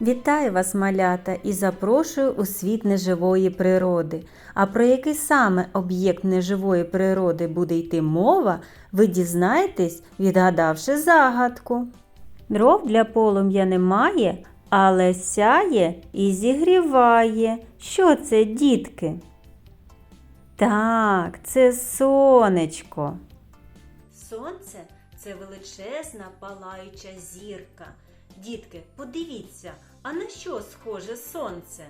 Вітаю вас, малята, і запрошую у світ неживої природи. А про який саме об'єкт неживої природи буде йти мова, ви дізнаєтесь, відгадавши загадку. Дров для полум'я немає, але сяє і зігріває. Що це, дітки? Так, це сонечко. Сонце це величезна палаюча зірка. Дітки, подивіться, а на що схоже сонце?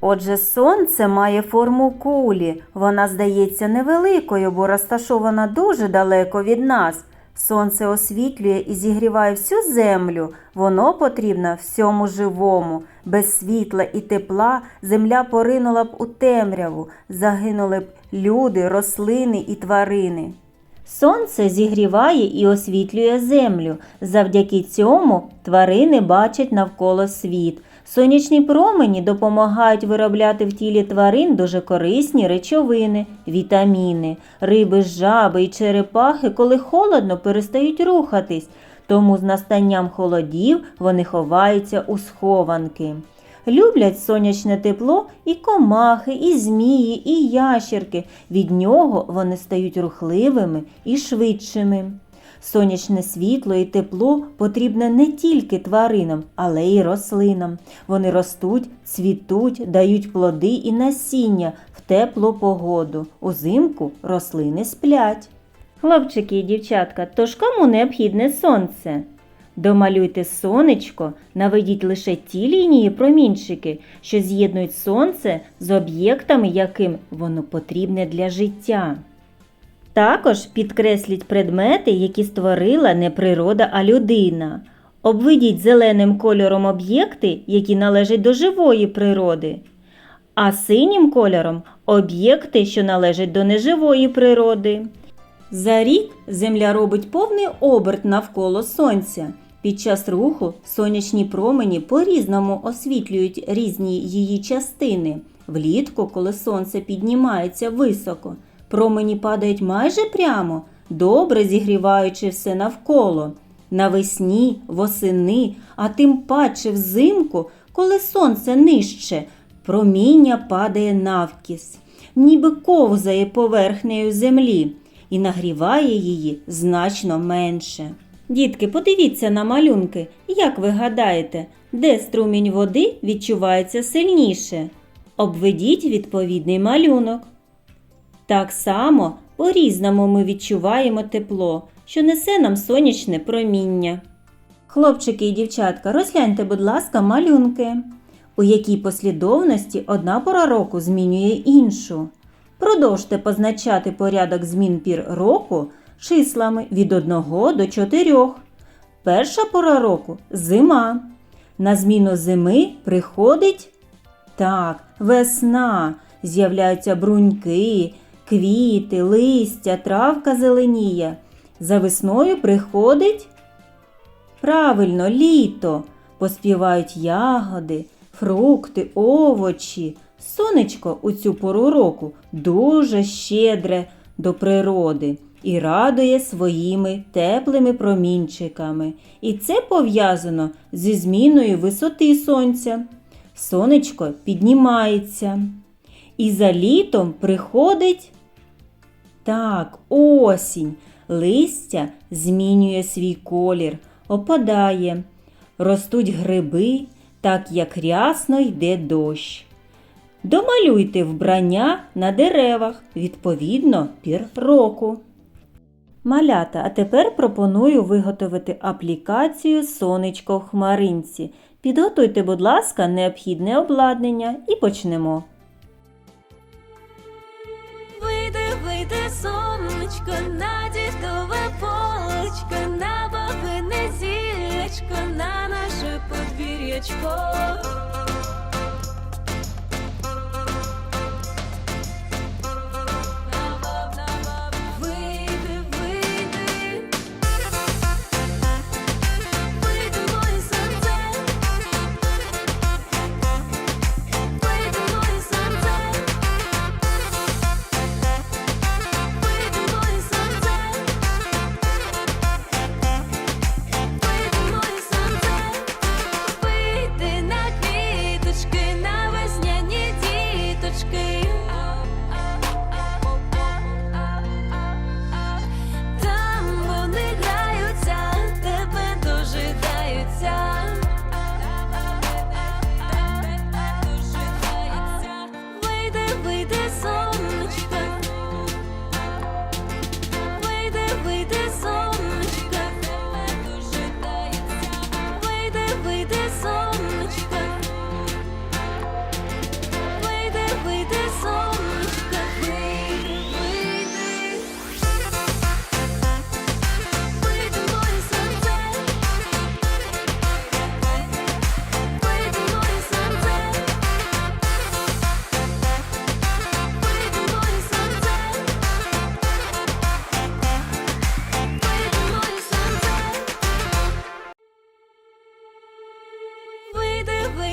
Отже, сонце має форму кулі. Вона здається невеликою, бо розташована дуже далеко від нас. Сонце освітлює і зігріває всю землю. Воно потрібно всьому живому. Без світла і тепла земля поринула б у темряву, загинули б люди, рослини і тварини. Сонце зігріває і освітлює землю. Завдяки цьому тварини бачать навколо світ. Сонячні промені допомагають виробляти в тілі тварин дуже корисні речовини, вітаміни. Риби, жаби і черепахи, коли холодно, перестають рухатись, тому з настанням холодів вони ховаються у схованки. Люблять сонячне тепло і комахи, і змії, і ящерки. Від нього вони стають рухливими і швидшими. Сонячне світло і тепло потрібне не тільки тваринам, але й рослинам. Вони ростуть, цвітуть, дають плоди і насіння в теплу погоду. Узимку рослини сплять. Хлопчики і дівчатка, тож кому необхідне сонце? Домалюйте сонечко, наведіть лише ті лінії промінчики, що з'єднують сонце з об'єктами, яким воно потрібне для життя. Також підкресліть предмети, які створила не природа, а людина. Обведіть зеленим кольором об'єкти, які належать до живої природи, а синім кольором об'єкти, що належать до неживої природи. За рік Земля робить повний оберт навколо Сонця. Під час руху сонячні промені по-різному освітлюють різні її частини. Влітку, коли сонце піднімається високо, промені падають майже прямо, добре зігріваючи все навколо. Навесні, восени, а тим паче взимку, коли сонце нижче, проміння падає навкіс, ніби ковзає поверхнею землі і нагріває її значно менше. Дітки, подивіться на малюнки, як ви гадаєте, де струмінь води відчувається сильніше. Обведіть відповідний малюнок. Так само по-різному ми відчуваємо тепло, що несе нам сонячне проміння. Хлопчики і дівчатка, розгляньте, будь ласка, малюнки, у якій послідовності одна пора року змінює іншу. Продовжте позначати порядок змін пір року числами від 1 до 4. Перша пора року зима. На зміну зими приходить так, весна. З'являються бруньки, квіти, листя, травка зеленіє. За весною приходить правильно літо. Поспівають ягоди, фрукти, овочі. Сонечко у цю пору року дуже щедре до природи і радує своїми теплими промінчиками. І це пов'язано зі зміною висоти сонця. Сонечко піднімається. І за літом приходить так, осінь. Листя змінює свій колір, опадає, ростуть гриби, так як рясно йде дощ. Домалюйте вбрання на деревах відповідно пір року. Малята, а тепер пропоную виготовити аплікацію Сонечко в хмаринці. Підготуйте, будь ласка, необхідне обладнання і почнемо. Вийди, вийди, сонечко, на дідове полечко, на бабине зілечко, на наше подвір'ячко.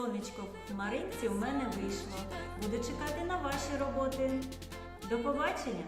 Сонечко в хмаринці в мене вийшло. Буду чекати на ваші роботи. До побачення!